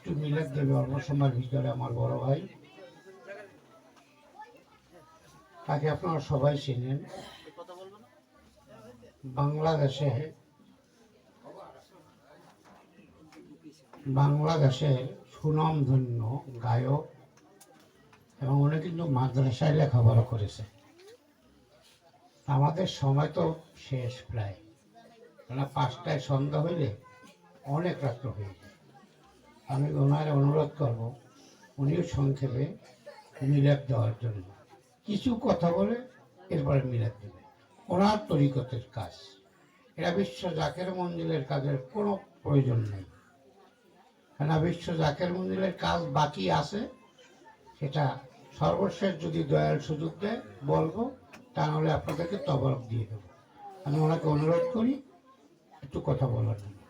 একটু মিলাদ দেবে অল্প সময়ের ভিতরে আমার বড় ভাই। তাকে আপনারা সবাই চেনেন। বাংলাদেশে বাংলাদেশে সুনামধন্য গায়ক এবং উনি কিন্তু মাদ্রাসায় লেখাপড়া করেছে আমাদের সময় তো শেষ প্রায়। কেন পাঁচটায় সন্ধ্যা হইলে অনেক রাত্র হয়ে যায়। আমি ওনার অনুরোধ করব, উনিও সংক্ষেপে মিলাদ দেওয়ার জন্য। কিছু কথা বলে এরপরে মিলাদ দেবে ওনার তরিকতের কাজ। এরা বিশ্ব জাকের মঞ্জিলের কাজের কোনো প্রয়োজন নেই। কেন বিশ্ব জাকের মঞ্জিলের কাজ বাকি আছে, সেটা সর্বশেষ যদি দয়াল সুযোগ দেয়, বলব, তা নাহলে আপনাদেরকে তবরক দিয়ে দেবো। আমি ওনাকে অনুরোধ করি, একটু কথা বলার জন্য।